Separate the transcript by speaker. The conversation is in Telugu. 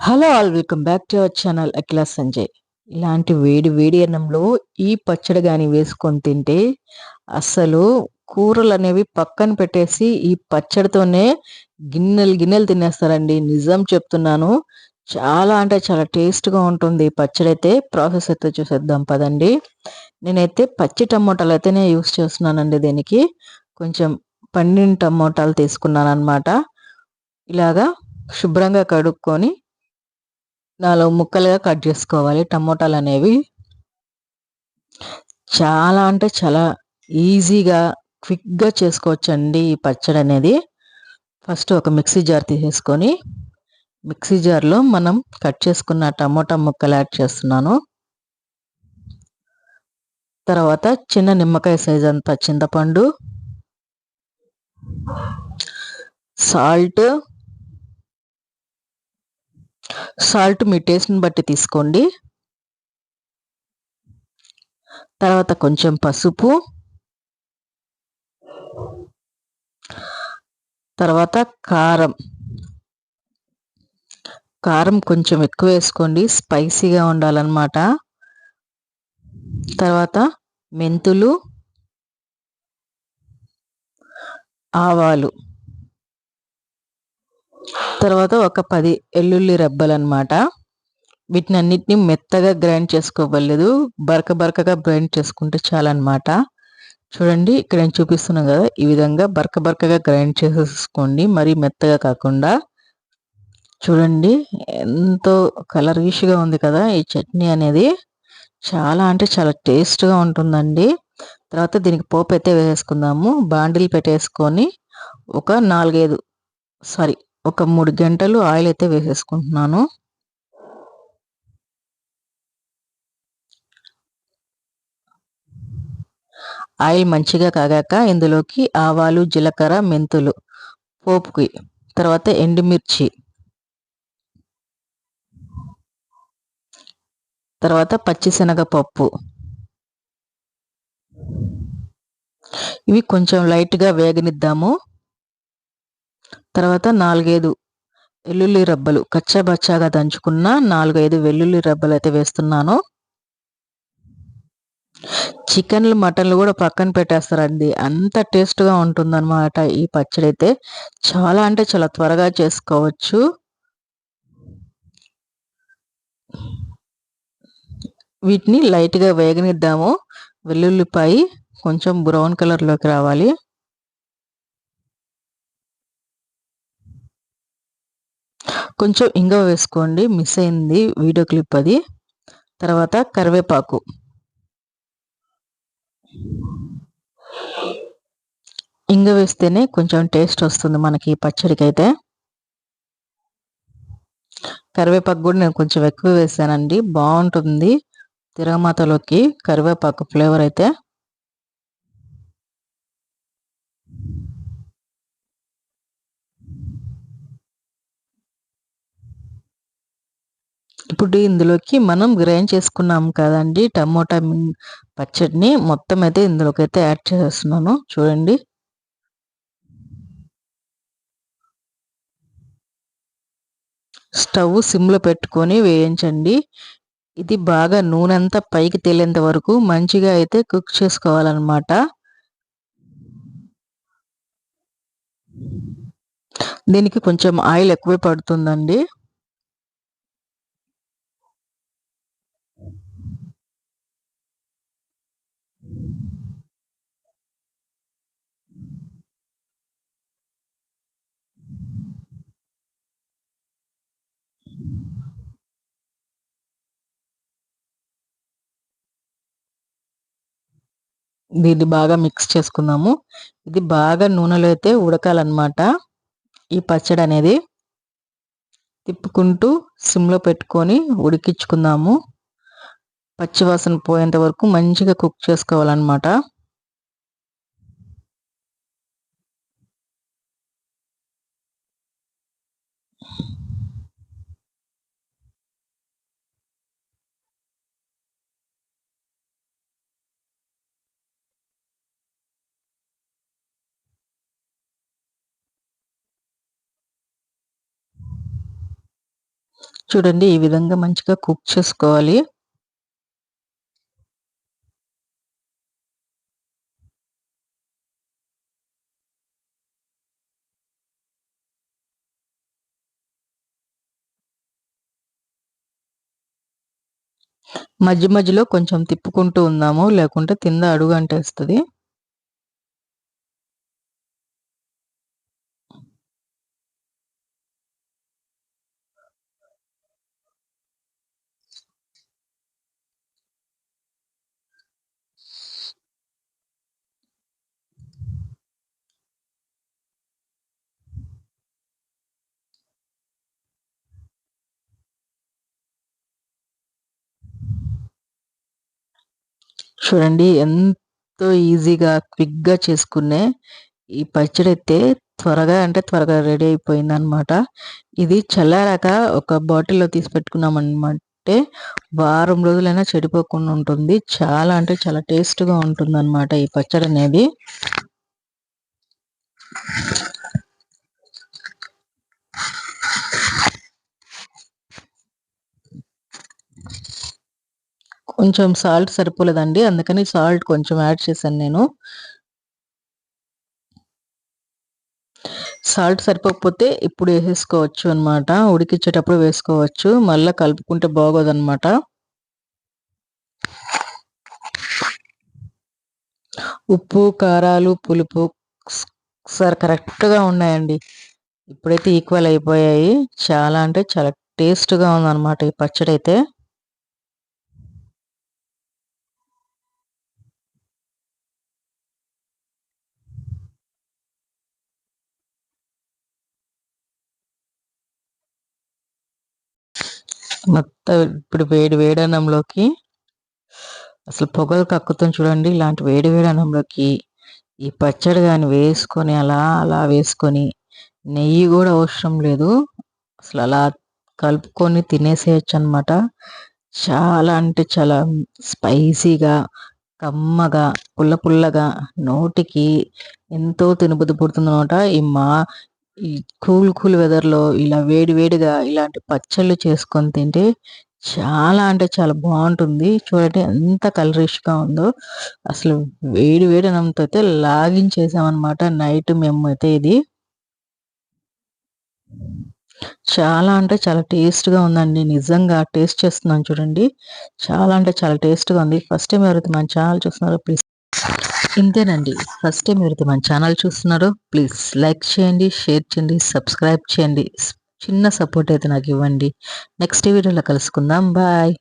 Speaker 1: Hello all welcome back to our channel Akhila Sanjay ఇలాంటి వేడి వేడి అన్నంలో ఈ పచ్చడి కానీ వేసుకొని తింటే అసలు కూరలు అనేవి పక్కన పెట్టేసి ఈ పచ్చడితోనే గిన్నెలు గిన్నెలు తినేస్తారండి. నిజం చెప్తున్నాను. చాలా అంటే చాలా టేస్ట్గా ఉంటుంది పచ్చడి అయితే. ప్రాసెస్ అయితే చూసేద్దాం పదండి. నేనైతే పచ్చి టమోటాలు అయితేనే యూస్ చేస్తున్నానండి దీనికి. కొంచెం పండిన టమోటాలు తీసుకున్నాను అనమాట ఇలాగా శుభ్రంగా కడుక్కొని నాలుగు ముక్కలుగా కట్ చేసుకోవాలి. టమోటాలు అనేవి చాలా అంటే చాలా ఈజీగా క్విక్గా చేసుకోవచ్చండి ఈ పచ్చడి అనేది ఫస్ట్ ఒక మిక్సీ జార్ తీసేసుకొని మిక్సీ జార్లో మనం కట్ చేసుకున్న టమోటా ముక్కలు యాడ్ చేస్తున్నాను. తర్వాత చిన్న నిమ్మకాయ సైజ్ అంతా చింతపండు సాల్ట్ సాల్ట్ మీ టేస్ట్ని బట్టి తీసుకోండి. తర్వాత కొంచెం పసుపు. తర్వాత కారం. కారం కొంచెం ఎక్కువ వేసుకోండి స్పైసీగా ఉండాలన్నమాట. తర్వాత మెంతులు ఆవాలు. తర్వాత ఒక పది ఎల్లుల్లి రెబ్బలు అనమాట వీటిని అన్నిటిని మెత్తగా గ్రైండ్ చేసుకోవలేదు బరక బరకగా గ్రైండ్ చేసుకుంటే చాలన్నమాట. చూడండి ఇక్కడ నేను చూపిస్తున్నాను కదా ఈ విధంగా బరక బరకగా గ్రైండ్ చేసేసుకోండి. మరీ మెత్తగా కాకుండా. చూడండి ఎంతో కలర్గా ఉంది కదా ఈ చట్నీ అనేది. చాలా అంటే చాలా టేస్ట్గా ఉంటుందండి. తర్వాత దీనికి పోపు అయితే వేసేసుకుందాము. బాండిల్ పెట్టేసుకొని ఒక నాలుగైదు సారీ ఒక మూడు గంటలు ఆయిల్ అయితే వేసేసుకుంటున్నాను. ఆయిల్ మంచిగా కాగాక ఇందులోకి ఆవాలు జీలకర్ర మెంతులు పోపుకి తర్వాత ఎండుమిర్చి తర్వాత పచ్చిశనగపప్పు. ఇవి కొంచెం లైట్గా వేగనిద్దాము. తర్వాత నాలుగైదు వెల్లుల్లి రబ్బలు. కచ్చాబచ్చాగా దంచుకున్న నాలుగైదు వెల్లుల్లి రబ్బలు అయితే వేస్తున్నాను. చికెన్లు మటన్లు కూడా పక్కన పెట్టేస్తారండి. అంత టేస్ట్గా ఉంటుందన్నమాట ఈ పచ్చడి అయితే చాలా అంటే చాలా త్వరగా చేసుకోవచ్చు. వీటిని లైట్గా వేగనిద్దాము. వెల్లుల్లిపాయి కొంచెం బ్రౌన్ కలర్లోకి రావాలి. కొంచెం ఇంగవ వేసుకోండి మిస్ అయింది వీడియో క్లిప్ అది. తర్వాత కరివేపాకు. ఇంగ వేస్తేనే కొంచెం టేస్ట్ వస్తుంది మనకి పచ్చడికి అయితే కరివేపాకు కూడా నేను కొంచెం ఎక్కువ వేసానండి బాగుంటుంది తిరగమాతలోకి కరివేపాకు ఫ్లేవర్ అయితే. ఇప్పుడు ఇందులోకి మనం గ్రైండ్ చేసుకున్నాం కదండి టమోటా పచ్చడిని మొత్తం అయితే ఇందులోకి అయితే యాడ్ చేస్తున్నాను. చూడండి. స్టవ్ సిమ్లో పెట్టుకొని వేయించండి. ఇది బాగా నూనె అంతా పైకి తేలేంత వరకు మంచిగా అయితే కుక్ చేసుకోవాలన్నమాట. దీనికి కొంచెం ఆయిల్ ఎక్కువే పడుతుందండి. దీన్ని బాగా మిక్స్ చేసుకుందాము. ఇది బాగా నూనెలో అయితే ఉడకాలన్నమాట. ఈ పచ్చడి అనేది తిప్పుకుంటూ సిమ్లో పెట్టుకొని ఉడికించుకుందాము. పచ్చివాసన పోయేంత వరకు మంచిగా కుక్ చేసుకోవాలన్నమాట. చూడండి ఈ విధంగా మంచిగా కుక్ చేసుకోవాలి. మధ్య మధ్యలో కొంచెం తిప్పుకుంటూ ఉందాము లేకుంటే కింద అడుగు అంటేస్తుంది. చూడండి ఎంతో ఈజీగా క్విక్గా చేసుకునే ఈ పచ్చడి అయితే త్వరగా అంటే త్వరగా రెడీ అయిపోయింది అనమాట ఇది చల్లారాక ఒక బాటిల్లో తీసి పెట్టుకున్నాం వారం రోజులైనా చెడిపోకుండా ఉంటుంది. చాలా అంటే చాలా టేస్ట్గా ఉంటుంది అనమాట ఈ పచ్చడి అనేది కొంచెం సాల్ట్ సరిపోలేదండి. అందుకని సాల్ట్ కొంచెం యాడ్ చేశాను నేను. సాల్ట్ సరిపోకపోతే ఇప్పుడు వేసేసుకోవచ్చు అనమాట ఉడికిచ్చేటప్పుడు వేసుకోవచ్చు. మళ్ళీ కలుపుకుంటే బాగోదన్నమాట. ఉప్పు కారాలు పులుపు సార్ కరెక్ట్గా ఉన్నాయండి. ఇప్పుడైతే ఈక్వల్ అయిపోయాయి. చాలా అంటే చాలా టేస్ట్గా ఉందన్నమాట ఈ పచ్చడి అయితే మొత్తం ఇప్పుడు వేడి వేడి అన్నంలోకి అసలు పొగలు కక్కుతుంది చూడండి. ఇలాంటి వేడి వేడి అన్నంలోకి ఈ పచ్చడి కానీ వేసుకొని అలా అలా వేసుకొని నెయ్యి కూడా అవసరం లేదు. అసలు అలా కలుపుకొని తినేసేయచ్చు అనమాట చాలా అంటే చాలా స్పైసీగా కమ్మగా పుల్ల పుల్లగా నోటికి ఎంతో తినబుద్ధి పుడుతుందనమాట ఈ మా ఈ కూల్ కూల్ వెదర్‌లో ఇలా వేడి వేడిగా ఇలాంటి పచ్చళ్ళు చేసుకొని తింటే చాలా అంటే చాలా బాగుంటుంది చూడండి ఎంత కలరిష్‌గా ఉందో. అసలు వేడి వేడి అన్నంతో అయితే లాగించేసామనమాట నైట్ మేము అయితే ఇది. చాలా అంటే చాలా టేస్ట్‌గా ఉందండి. నిజంగా టేస్ట్ చేస్తున్నాను చూడండి. చాలా అంటే చాలా టేస్ట్‌గా ఉంది. ఫస్ట్ టైం ఎవరైతే మన ఛానల్ చూస్తున్నారో ప్లీజ్ ఇంతేనండి. ఫస్ట్ టైం ఎవరైతే మన ఛానల్ చూస్తున్నారో ప్లీజ్ లైక్ చేయండి షేర్ చేయండి సబ్స్క్రైబ్ చేయండి. చిన్న సపోర్ట్ అయితే నాకు ఇవ్వండి. నెక్స్ట్ వీడియోలో కలుసుకుందాం. బాయ్